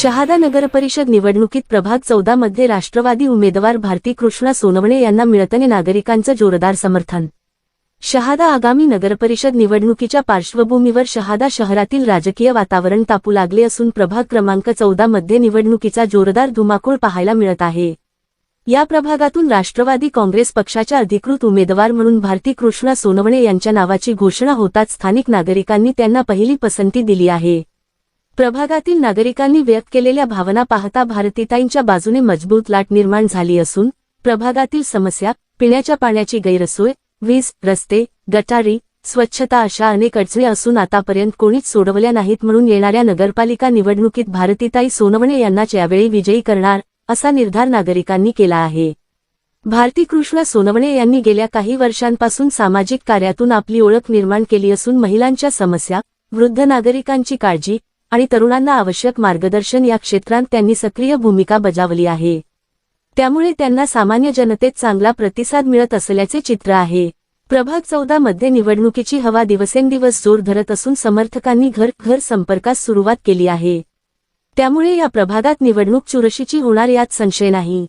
शहादा नगरपरिषद निवडणुकीत प्रभाग चौदा मध्ये राष्ट्रवादी उमेदवार भारती कृष्णा सोनवणे यांना मिळतने नागरिकांचं जोरदार समर्थन. शहादा आगामी नगरपरिषद निवडणुकीच्या पार्श्वभूमीवर शहादा शहरातील राजकीय वातावरण तापू लागले असून प्रभाग क्रमांक चौदा मध्ये निवडणुकीचा जोरदार धुमाकूळ पाहायला मिळत आहे. या प्रभागातून राष्ट्रवादी काँग्रेस पक्षाच्या अधिकृत उमेदवार म्हणून भारती कृष्णा सोनवणे यांच्या नावाची घोषणा होताच स्थानिक नागरिकांनी त्यांना पहिली पसंती दिली आहे. प्रभागातील नागरिकांनी व्यक्त केलेल्या भावना पाहता भारतीताईंच्या बाजूने मजबूत लाट निर्माण झाली असून प्रभागातील समस्या पिण्याच्या पाण्याची गैरसोय वीज रस्ते गटारी स्वच्छता अशा अनेक अडचणी असून आतापर्यंत कोणीच सोडवल्या नाहीत म्हणून येणाऱ्या नगरपालिका निवडणुकीत भारतीताई सोनवणे यांनाच यावेळी विजयी करणार असा निर्धार नागरिकांनी केला आहे. भारती कृष्ण सोनवणे यांनी गेल्या काही वर्षांपासून सामाजिक कार्यातून आपली ओळख निर्माण केली असून महिलांच्या समस्या वृद्ध नागरिकांची काळजी आणि तरुणांना आवश्यक मार्गदर्शन या क्षेत्रात त्यांनी सक्रिय भूमिका बजावली आहे. त्यामुळे त्यांना सामान्य जनतेत चांगला प्रतिसाद मिळत असल्याचे चित्र आहे. प्रभाग चौदा मध्ये निवडणुकीची हवा दिवसेंदिवस जोर धरत असून समर्थकांनी घर घर संपर्कास सुरुवात केली आहे. त्यामुळे या प्रभागात निवडणूक चुरशीची होणार यात संशय नाही.